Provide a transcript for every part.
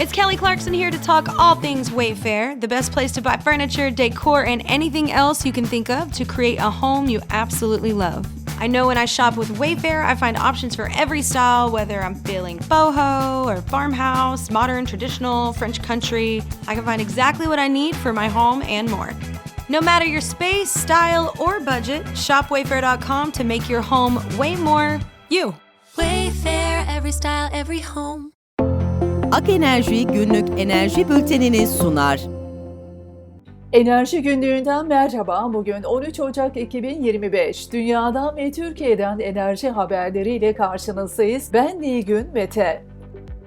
It's Kelly Clarkson here to talk all things Wayfair, the best place to buy furniture, decor, and anything else you can think of to create a home you absolutely love. I know when I shop with Wayfair, I find options for every style, whether I'm feeling boho or farmhouse, modern, traditional, French country. I can find exactly what I need for my home and more. No matter your space, style, or budget, shop wayfair.com to make your home way more you. Wayfair, every style, every home. Ak Enerji günlük enerji bültenini sunar. Enerji günlüğünden merhaba. Bugün 13 Ocak 2025. Dünyadan ve Türkiye'den enerji haberleriyle karşınızdayız. Ben Nilgün Mete.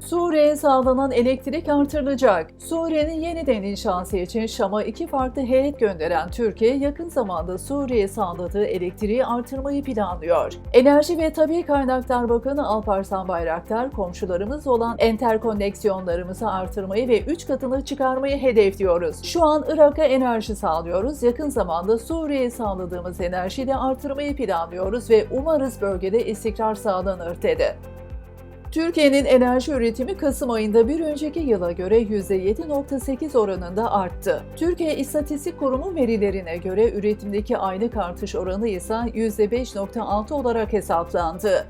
Suriye'ye sağlanan elektrik artırılacak. Suriye'nin yeniden inşası için Şam'a iki farklı heyet gönderen Türkiye yakın zamanda Suriye'ye sağladığı elektriği artırmayı planlıyor. Enerji ve Tabi Kaynaklar Bakanı Alparslan Bayraktar, komşularımız olan enterkoneksiyonlarımızı artırmayı ve 3 katını çıkarmayı hedefliyoruz. Şu an Irak'a enerji sağlıyoruz. Yakın zamanda Suriye'ye sağladığımız enerjiyi de artırmayı planlıyoruz ve umarız bölgede istikrar sağlanır dedi. Türkiye'nin enerji üretimi Kasım ayında bir önceki yıla göre %7.8 oranında arttı. Türkiye İstatistik Kurumu verilerine göre üretimdeki aylık artış oranı ise %5.6 olarak hesaplandı.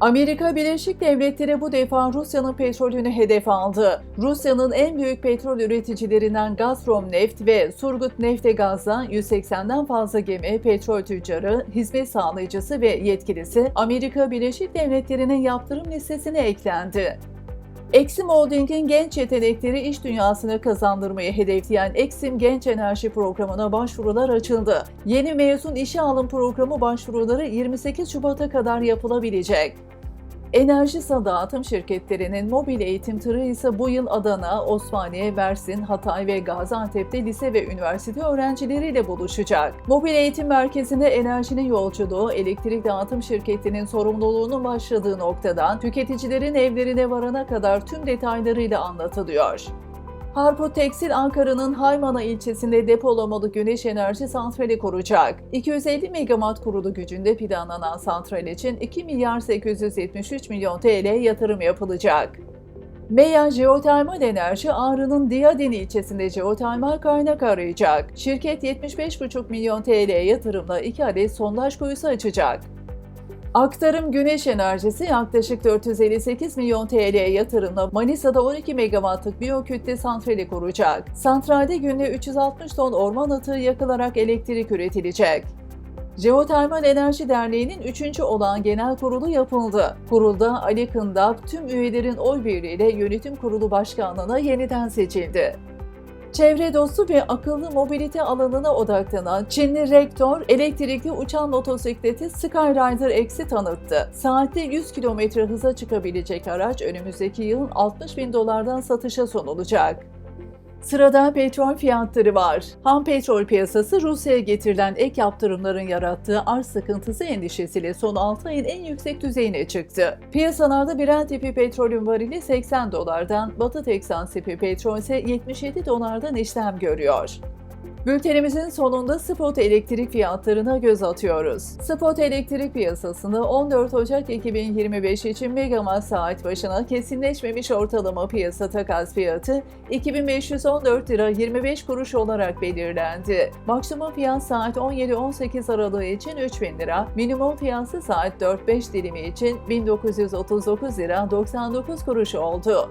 Amerika Birleşik Devletleri bu defa Rusya'nın petrolünü hedef aldı. Rusya'nın en büyük petrol üreticilerinden Gazprom Neft ve Surgut Nefte Gaz'dan 180'den fazla gemi, petrol tüccarı, hizmet sağlayıcısı ve yetkilisi Amerika Birleşik Devletleri'nin yaptırım listesine eklendi. Exim Holding'in genç yetenekleri iş dünyasına kazandırmayı hedefleyen Exim Genç Enerji Programı'na başvurular açıldı. Yeni mezun işe alım programı başvuruları 28 Şubat'a kadar yapılabilecek. Enerji Dağıtım şirketlerinin mobil eğitim tırı ise bu yıl Adana, Osmaniye, Mersin, Hatay ve Gaziantep'te lise ve üniversite öğrencileriyle buluşacak. Mobil eğitim merkezinde enerjinin yolculuğu, elektrik dağıtım şirketinin sorumluluğunun başladığı noktadan tüketicilerin evlerine varana kadar tüm detaylarıyla anlatılıyor. Harpo Tekstil Ankara'nın Haymana ilçesinde depolamalı güneş enerji santrali kuracak. 250 megawatt kurulu gücünde planlanan santral için 2 milyar 873 milyon TL yatırım yapılacak. Meya Jeotermal Enerji Ağrı'nın Diyadin ilçesinde jeotermal kaynak arayacak. Şirket 75,5 milyon TL yatırımla 2 adet sondaj kuyusu açacak. Aktarım Güneş Enerjisi yaklaşık 458 milyon TL yatırımla Manisa'da 12 megawattlık biyokütle santrali kuracak. Santralde günde 360 ton orman atığı yakılarak elektrik üretilecek. Jeotermal Enerji Derneği'nin 3. olan genel kurulu yapıldı. Kurulda Ali Kındak tüm üyelerin oy birliğiyle yönetim kurulu başkanlığına yeniden seçildi. Çevre dostu ve akıllı mobilite alanına odaklanan Çinli Rektör, elektrikli uçan motosikleti Skyrider X'i tanıttı. Saatte 100 km hıza çıkabilecek araç önümüzdeki yılın 60 bin dolardan satışa sunulacak. Sırada petrol fiyatları var. Ham petrol piyasası Rusya'ya getirilen ek yaptırımların yarattığı arz sıkıntısı endişesiyle son 6 ayın en yüksek düzeyine çıktı. Piyasalarda Brent tipi petrolün varili 80 dolardan, Batı Teksan tipi petrol ise 77 dolardan işlem görüyor. Bültenimizin sonunda spot elektrik fiyatlarına göz atıyoruz. Spot elektrik piyasasında 14 Ocak 2025 için megawatt saat başına kesinleşmemiş ortalama piyasa takas fiyatı 2514 lira 25 kuruş olarak belirlendi. Maksimum fiyat saat 17-18 aralığı için 3000 lira, minimum fiyatı saat 4-5 dilimi için 1939 lira 99 kuruş oldu.